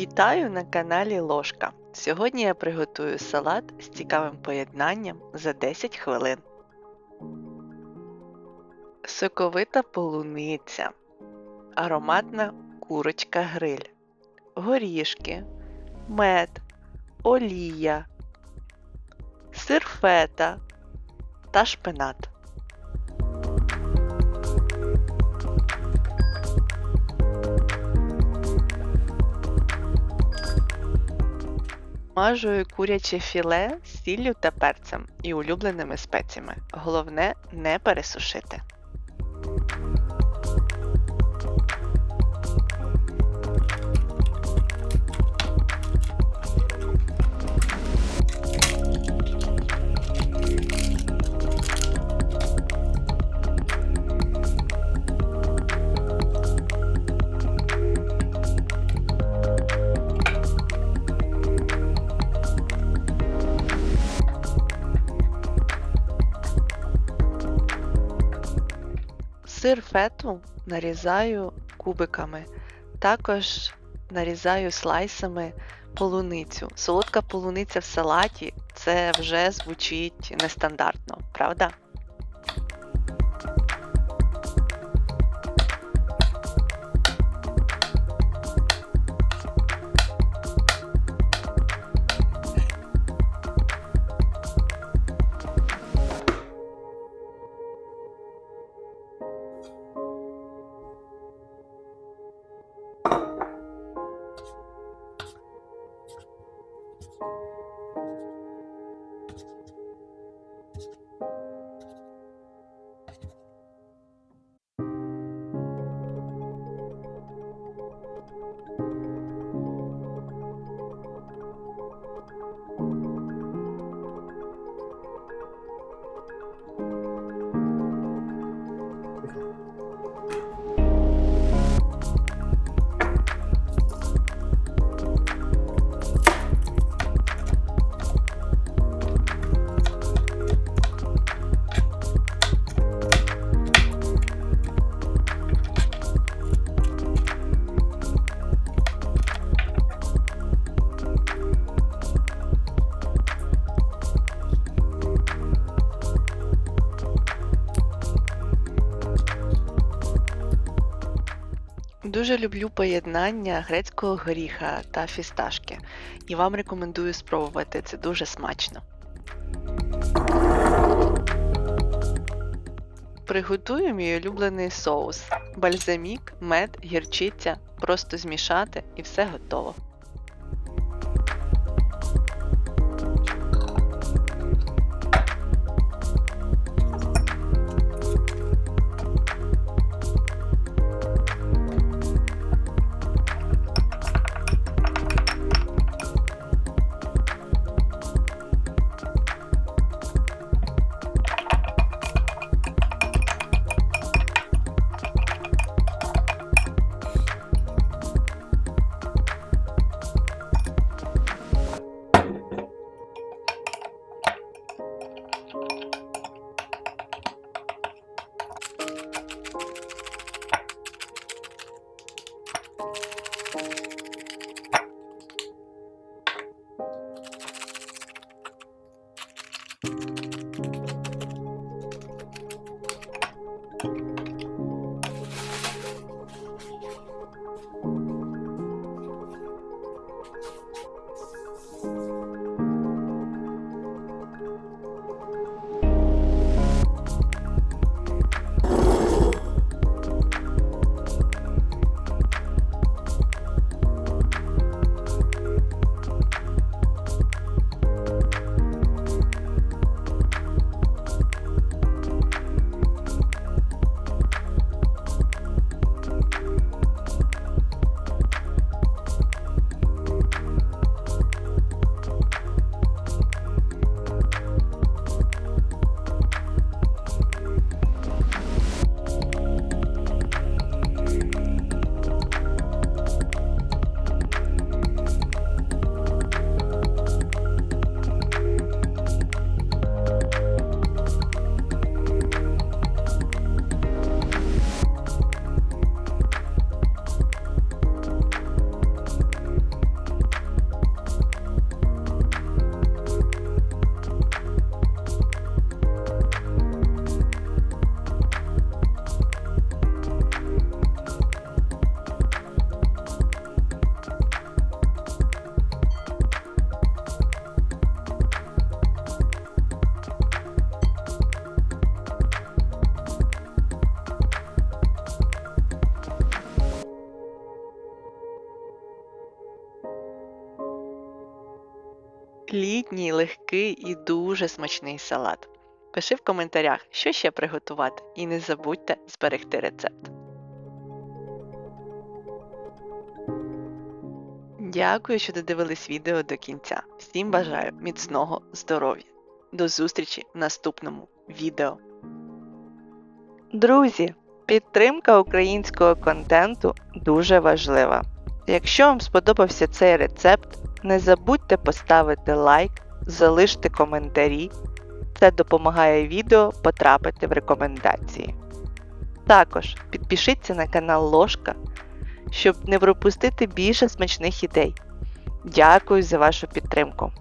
Вітаю на каналі Ложка. Сьогодні я приготую салат з цікавим поєднанням за 10 хвилин. Соковита полуниця, ароматна курочка гриль, горішки, мед, олія, сир фета та шпинат. Смажую куряче філе з сіллю та перцем і улюбленими спеціями. Головне не пересушити. Сир фету нарізаю кубиками. Також нарізаю слайсами полуницю. Солодка полуниця в салаті це вже звучить нестандартно, правда? Дуже люблю поєднання грецького горіха та фісташки, і вам рекомендую спробувати це дуже смачно. Приготую мій улюблений соус. Бальзамік, мед, гірчиця. Просто змішати і все готово. Літній, легкий і дуже смачний салат. Пиши в коментарях, що ще приготувати, і не забудьте зберегти рецепт. Дякую, що додивились відео до кінця. Всім бажаю міцного здоров'я. До зустрічі в наступному відео. Друзі, підтримка українського контенту дуже важлива. Якщо вам сподобався цей рецепт, не забудьте поставити лайк, залишити коментарі. Це допомагає відео потрапити в рекомендації. Також підпишіться на канал Ложка, щоб не пропустити більше смачних ідей. Дякую за вашу підтримку.